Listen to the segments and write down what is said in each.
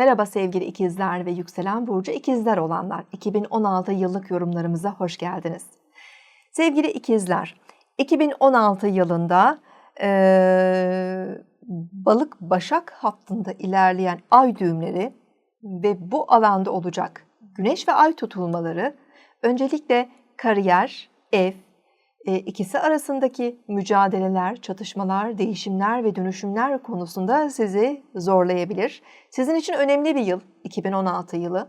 Merhaba sevgili ikizler ve yükselen burcu ikizler olanlar. 2016 yıllık yorumlarımıza hoş geldiniz. Sevgili ikizler, 2016 yılında e, balık başak hattında ilerleyen ay düğümleri ve bu alanda olacak güneş ve ay tutulmaları öncelikle kariyer, ev, e, ikisi arasındaki mücadeleler, çatışmalar, değişimler ve dönüşümler konusunda sizi zorlayabilir. Sizin için önemli bir yıl 2016 yılı.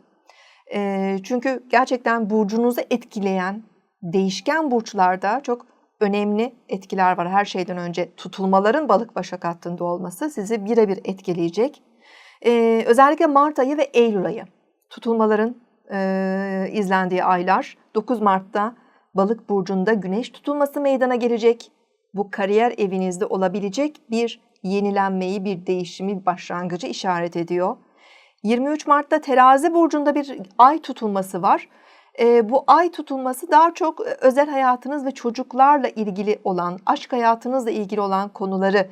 E, çünkü gerçekten burcunuzu etkileyen değişken burçlarda çok önemli etkiler var. Her şeyden önce tutulmaların balık başak hattında olması sizi birebir etkileyecek. E, özellikle Mart ayı ve Eylül ayı tutulmaların izlendiği aylar. 9 Mart'ta balık burcunda güneş tutulması meydana gelecek. Bu kariyer evinizde olabilecek bir yenilenmeyi, bir değişimi, bir başlangıcı işaret ediyor. 23 Mart'ta terazi burcunda bir ay tutulması var. E, bu ay tutulması daha çok özel hayatınız ve çocuklarla ilgili olan, aşk hayatınızla ilgili olan konuları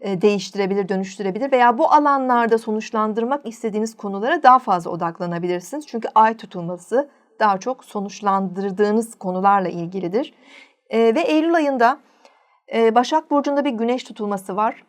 e, değiştirebilir, dönüştürebilir veya bu alanlarda sonuçlandırmak istediğiniz konulara daha fazla odaklanabilirsiniz. Çünkü ay tutulması daha çok sonuçlandırdığınız konularla ilgilidir. E, ve Eylül ayında e, Başak Burcu'nda bir güneş tutulması var.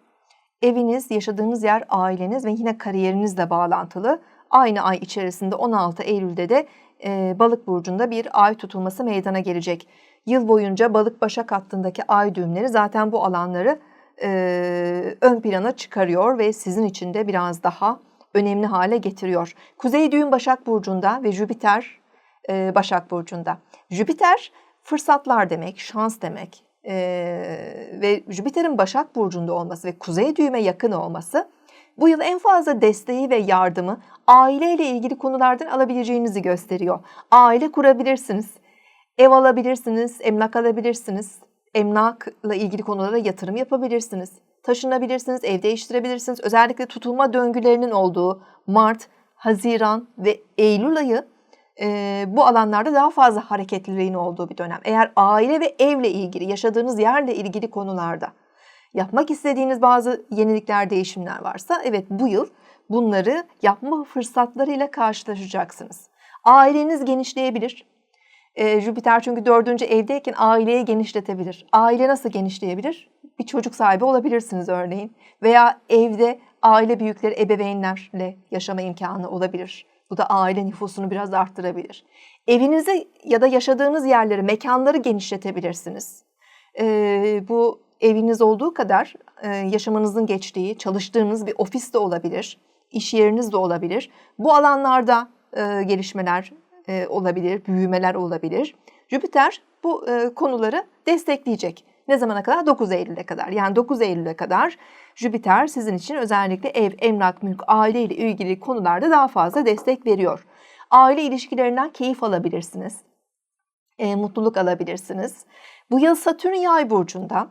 Eviniz, yaşadığınız yer, aileniz ve yine kariyerinizle bağlantılı. Aynı ay içerisinde 16 Eylül'de de e, Balık Burcu'nda bir ay tutulması meydana gelecek. Yıl boyunca Balık Başak hattındaki ay düğümleri zaten bu alanları e, ön plana çıkarıyor ve sizin için de biraz daha önemli hale getiriyor. Kuzey düğüm Başak Burcu'nda ve Jüpiter e, Başak Burcu'nda. Jüpiter fırsatlar demek, şans demek e, ve Jüpiter'in Başak Burcu'nda olması ve kuzey düğüme yakın olması bu yıl en fazla desteği ve yardımı aileyle ilgili konulardan alabileceğinizi gösteriyor. Aile kurabilirsiniz, ev alabilirsiniz, emlak alabilirsiniz, emlakla ilgili konulara yatırım yapabilirsiniz, taşınabilirsiniz, ev değiştirebilirsiniz. Özellikle tutulma döngülerinin olduğu Mart, Haziran ve Eylül ayı e, bu alanlarda daha fazla hareketliliğin olduğu bir dönem. Eğer aile ve evle ilgili, yaşadığınız yerle ilgili konularda yapmak istediğiniz bazı yenilikler, değişimler varsa evet bu yıl bunları yapma fırsatlarıyla karşılaşacaksınız. Aileniz genişleyebilir. E, Jüpiter çünkü dördüncü evdeyken aileyi genişletebilir. Aile nasıl genişleyebilir? Bir çocuk sahibi olabilirsiniz örneğin. Veya evde aile büyükleri, ebeveynlerle yaşama imkanı olabilir bu da aile nüfusunu biraz arttırabilir. Evinizi ya da yaşadığınız yerleri, mekanları genişletebilirsiniz. Ee, bu eviniz olduğu kadar e, yaşamanızın geçtiği, çalıştığınız bir ofis de olabilir, iş yeriniz de olabilir. Bu alanlarda e, gelişmeler e, olabilir, büyümeler olabilir. Jüpiter bu e, konuları destekleyecek. Ne zamana kadar? 9 Eylül'e kadar. Yani 9 Eylül'e kadar Jüpiter sizin için özellikle ev, emlak, mülk, aile ile ilgili konularda daha fazla destek veriyor. Aile ilişkilerinden keyif alabilirsiniz. E, mutluluk alabilirsiniz. Bu yıl Satürn yay burcunda,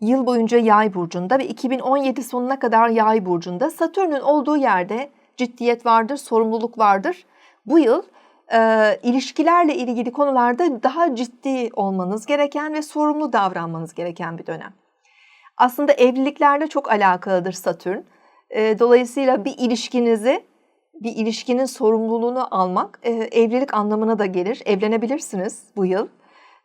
yıl boyunca yay burcunda ve 2017 sonuna kadar yay burcunda Satürn'ün olduğu yerde ciddiyet vardır, sorumluluk vardır. Bu yıl e, ilişkilerle ilgili konularda daha ciddi olmanız gereken ve sorumlu davranmanız gereken bir dönem. Aslında evliliklerle çok alakalıdır Satürn. E, dolayısıyla bir ilişkinizi, bir ilişkinin sorumluluğunu almak e, evlilik anlamına da gelir. Evlenebilirsiniz bu yıl.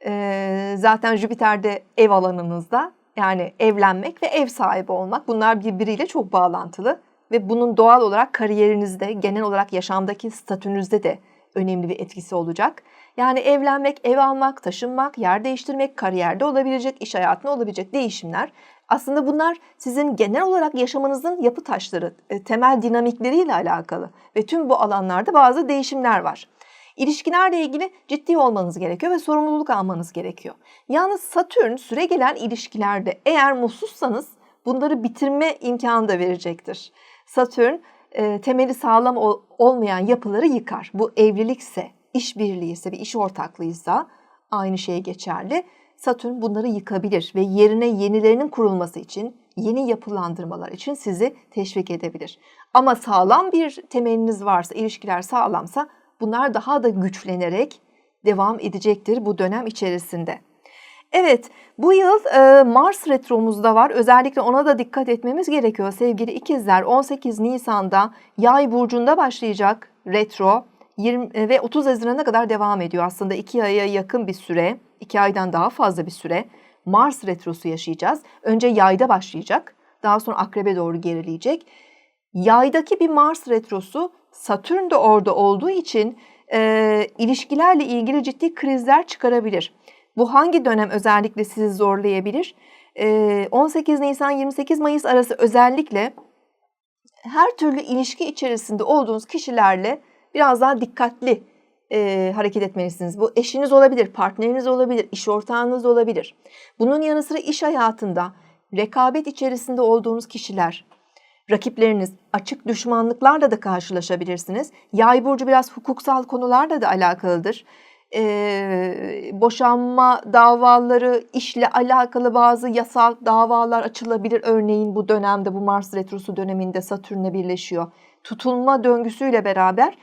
E, zaten Jüpiter'de ev alanınızda yani evlenmek ve ev sahibi olmak bunlar birbiriyle çok bağlantılı ve bunun doğal olarak kariyerinizde, genel olarak yaşamdaki statünüzde de önemli bir etkisi olacak. Yani evlenmek, ev almak, taşınmak, yer değiştirmek, kariyerde olabilecek, iş hayatında olabilecek değişimler. Aslında bunlar sizin genel olarak yaşamınızın yapı taşları, e, temel dinamikleriyle alakalı ve tüm bu alanlarda bazı değişimler var. İlişkilerle ilgili ciddi olmanız gerekiyor ve sorumluluk almanız gerekiyor. Yalnız Satürn süre gelen ilişkilerde eğer mutsuzsanız bunları bitirme imkanı da verecektir. Satürn e, temeli sağlam ol, olmayan yapıları yıkar. Bu evlilikse, işbirliği ise bir iş ortaklığıysa aynı şey geçerli. Satürn bunları yıkabilir ve yerine yenilerinin kurulması için, yeni yapılandırmalar için sizi teşvik edebilir. Ama sağlam bir temeliniz varsa, ilişkiler sağlamsa bunlar daha da güçlenerek devam edecektir bu dönem içerisinde. Evet, bu yıl e, Mars retromuzda var. Özellikle ona da dikkat etmemiz gerekiyor sevgili ikizler. 18 Nisan'da Yay burcunda başlayacak retro 20 e, ve 30 Haziran'a kadar devam ediyor. Aslında 2 aya yakın bir süre, 2 aydan daha fazla bir süre Mars retrosu yaşayacağız. Önce Yay'da başlayacak, daha sonra Akrep'e doğru gerileyecek. Yay'daki bir Mars retrosu Satürn de orada olduğu için e, ilişkilerle ilgili ciddi krizler çıkarabilir. Bu hangi dönem özellikle sizi zorlayabilir? 18 Nisan 28 Mayıs arası özellikle her türlü ilişki içerisinde olduğunuz kişilerle biraz daha dikkatli e, hareket etmelisiniz. Bu eşiniz olabilir, partneriniz olabilir, iş ortağınız olabilir. Bunun yanı sıra iş hayatında rekabet içerisinde olduğunuz kişiler, rakipleriniz, açık düşmanlıklarla da karşılaşabilirsiniz. Yay burcu biraz hukuksal konularla da alakalıdır e, boşanma davaları, işle alakalı bazı yasal davalar açılabilir. Örneğin bu dönemde, bu Mars Retrosu döneminde Satürn'le birleşiyor. Tutulma döngüsüyle beraber,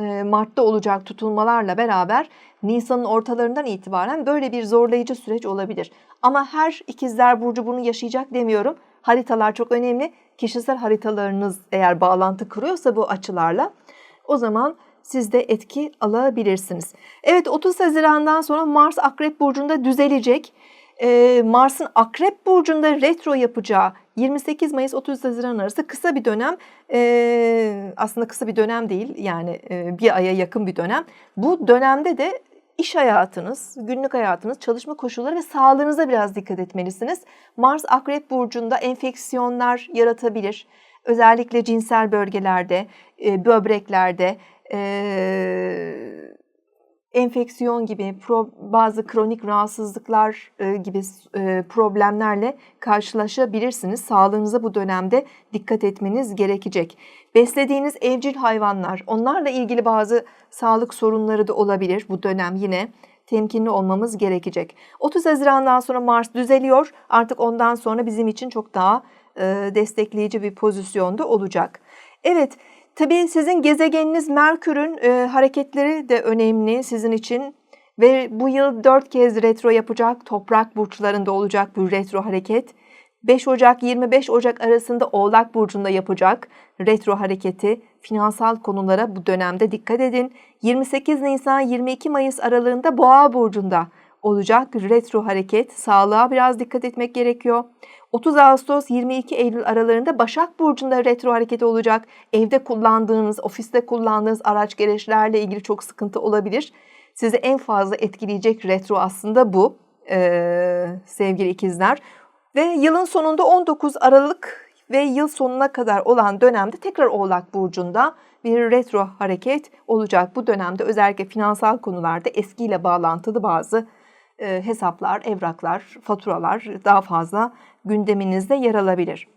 e, Mart'ta olacak tutulmalarla beraber Nisan'ın ortalarından itibaren böyle bir zorlayıcı süreç olabilir. Ama her ikizler burcu bunu yaşayacak demiyorum. Haritalar çok önemli. Kişisel haritalarınız eğer bağlantı kuruyorsa bu açılarla o zaman siz de etki alabilirsiniz. Evet 30 Haziran'dan sonra Mars Akrep Burcu'nda düzelecek. Ee, Mars'ın Akrep Burcu'nda retro yapacağı 28 Mayıs 30 Haziran arası kısa bir dönem ee, aslında kısa bir dönem değil yani e, bir aya yakın bir dönem. Bu dönemde de iş hayatınız, günlük hayatınız, çalışma koşulları ve sağlığınıza biraz dikkat etmelisiniz. Mars Akrep Burcu'nda enfeksiyonlar yaratabilir. Özellikle cinsel bölgelerde, e, böbreklerde, e, enfeksiyon gibi pro, bazı kronik rahatsızlıklar e, gibi e, problemlerle karşılaşabilirsiniz. Sağlığınıza bu dönemde dikkat etmeniz gerekecek. Beslediğiniz evcil hayvanlar, onlarla ilgili bazı sağlık sorunları da olabilir bu dönem yine temkinli olmamız gerekecek. 30 Haziran'dan sonra Mars düzeliyor. Artık ondan sonra bizim için çok daha e, destekleyici bir pozisyonda olacak. Evet, Tabii sizin gezegeniniz Merkür'ün e, hareketleri de önemli sizin için. Ve bu yıl dört kez retro yapacak, toprak burçlarında olacak bu retro hareket. 5 Ocak 25 Ocak arasında Oğlak Burcu'nda yapacak retro hareketi. Finansal konulara bu dönemde dikkat edin. 28 Nisan 22 Mayıs aralığında Boğa Burcu'nda olacak retro hareket. Sağlığa biraz dikkat etmek gerekiyor. 30 Ağustos 22 Eylül aralarında Başak Burcu'nda retro hareketi olacak. Evde kullandığınız, ofiste kullandığınız araç gereçlerle ilgili çok sıkıntı olabilir. Sizi en fazla etkileyecek retro aslında bu ee, sevgili ikizler. Ve yılın sonunda 19 Aralık ve yıl sonuna kadar olan dönemde tekrar Oğlak Burcu'nda bir retro hareket olacak. Bu dönemde özellikle finansal konularda eskiyle bağlantılı bazı e, hesaplar, evraklar, faturalar daha fazla gündeminizde yer alabilir.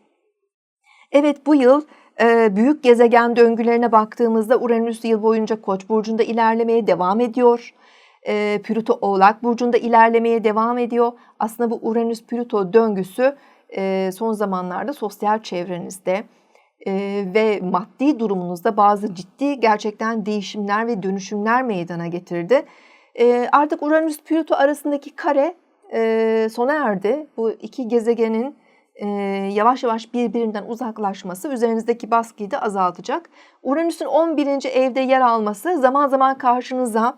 Evet bu yıl e, büyük gezegen döngülerine baktığımızda Uranüs yıl boyunca Koç burcunda ilerlemeye devam ediyor. E, Plüto Oğlak burcunda ilerlemeye devam ediyor. Aslında bu Uranüs Plüto döngüsü son zamanlarda sosyal çevrenizde ve maddi durumunuzda bazı ciddi gerçekten değişimler ve dönüşümler meydana getirdi. E, artık Uranüs Plüto arasındaki kare e, sona erdi. Bu iki gezegenin e, yavaş yavaş birbirinden uzaklaşması üzerinizdeki baskıyı da azaltacak. Uranüs'ün 11. evde yer alması zaman zaman karşınıza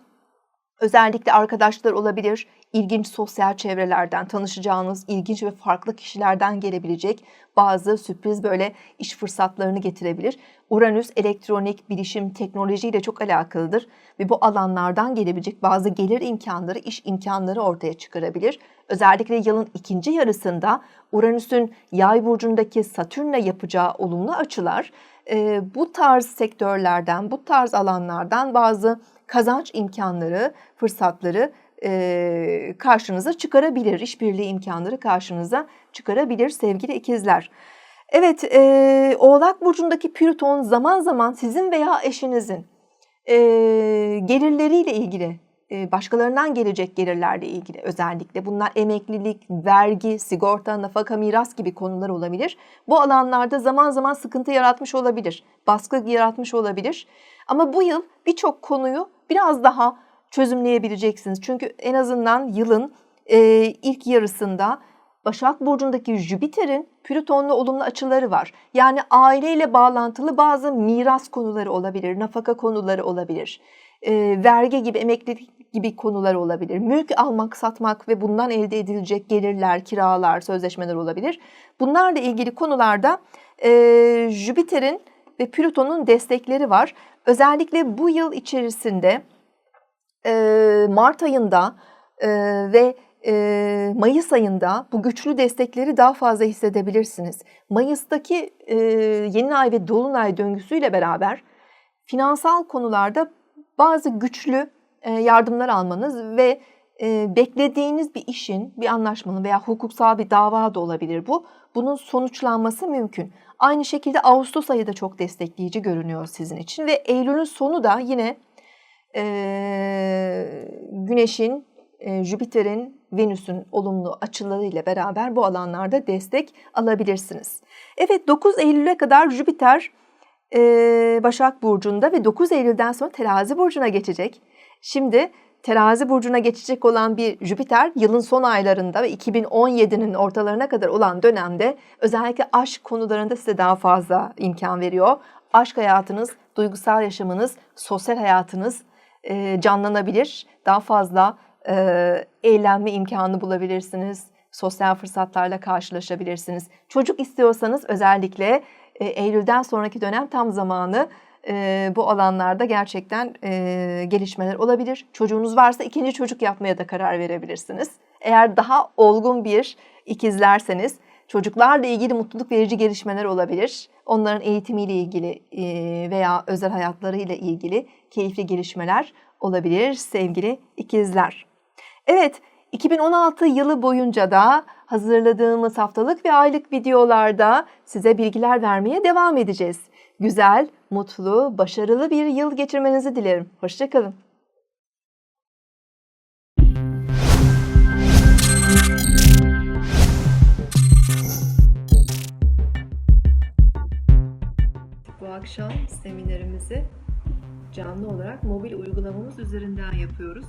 özellikle arkadaşlar olabilir, ilginç sosyal çevrelerden tanışacağınız ilginç ve farklı kişilerden gelebilecek bazı sürpriz böyle iş fırsatlarını getirebilir. Uranüs elektronik, bilişim, teknolojiyle çok alakalıdır ve bu alanlardan gelebilecek bazı gelir imkanları, iş imkanları ortaya çıkarabilir. Özellikle yılın ikinci yarısında Uranüs'ün yay burcundaki Satürn'le yapacağı olumlu açılar bu tarz sektörlerden, bu tarz alanlardan bazı kazanç imkanları, fırsatları e, karşınıza çıkarabilir. İşbirliği imkanları karşınıza çıkarabilir sevgili ikizler. Evet, e, Oğlak Burcu'ndaki Plüton zaman zaman sizin veya eşinizin e, gelirleriyle ilgili, e, başkalarından gelecek gelirlerle ilgili özellikle bunlar emeklilik, vergi, sigorta, nafaka, miras gibi konular olabilir. Bu alanlarda zaman zaman sıkıntı yaratmış olabilir, baskı yaratmış olabilir. Ama bu yıl birçok konuyu biraz daha çözümleyebileceksiniz. Çünkü en azından yılın e, ilk yarısında Başak Burcu'ndaki Jüpiter'in Plüton'la olumlu açıları var. Yani aileyle bağlantılı bazı miras konuları olabilir, nafaka konuları olabilir, e, vergi gibi, emeklilik gibi konular olabilir. Mülk almak, satmak ve bundan elde edilecek gelirler, kiralar, sözleşmeler olabilir. Bunlarla ilgili konularda e, Jüpiter'in ve Plüton'un destekleri var. Özellikle bu yıl içerisinde e, Mart ayında e, ve e, Mayıs ayında bu güçlü destekleri daha fazla hissedebilirsiniz. Mayıs'taki e, yeni ay ve dolunay döngüsüyle beraber finansal konularda bazı güçlü e, yardımlar almanız ve e, beklediğiniz bir işin, bir anlaşmanın veya hukuksal bir dava da olabilir bu. Bunun sonuçlanması mümkün. Aynı şekilde Ağustos ayı da çok destekleyici görünüyor sizin için ve Eylül'ün sonu da yine e, Güneş'in, Jüpiter'in, Venüs'ün olumlu açılarıyla beraber bu alanlarda destek alabilirsiniz. Evet 9 Eylül'e kadar Jüpiter e, Başak Burcu'nda ve 9 Eylül'den sonra Terazi Burcu'na geçecek. Şimdi Terazi burcuna geçecek olan bir Jüpiter yılın son aylarında ve 2017'nin ortalarına kadar olan dönemde özellikle aşk konularında size daha fazla imkan veriyor. Aşk hayatınız, duygusal yaşamınız, sosyal hayatınız e, canlanabilir. Daha fazla e, eğlenme imkanı bulabilirsiniz. Sosyal fırsatlarla karşılaşabilirsiniz. Çocuk istiyorsanız özellikle e, Eylül'den sonraki dönem tam zamanı e, bu alanlarda gerçekten e, gelişmeler olabilir. Çocuğunuz varsa ikinci çocuk yapmaya da karar verebilirsiniz. Eğer daha olgun bir ikizlerseniz çocuklarla ilgili mutluluk verici gelişmeler olabilir. Onların eğitimiyle ilgili veya özel hayatlarıyla ilgili keyifli gelişmeler olabilir sevgili ikizler. Evet, 2016 yılı boyunca da hazırladığımız haftalık ve aylık videolarda size bilgiler vermeye devam edeceğiz. Güzel, mutlu, başarılı bir yıl geçirmenizi dilerim. Hoşçakalın. Bu akşam seminerimizi canlı olarak mobil uygulamamız üzerinden yapıyoruz.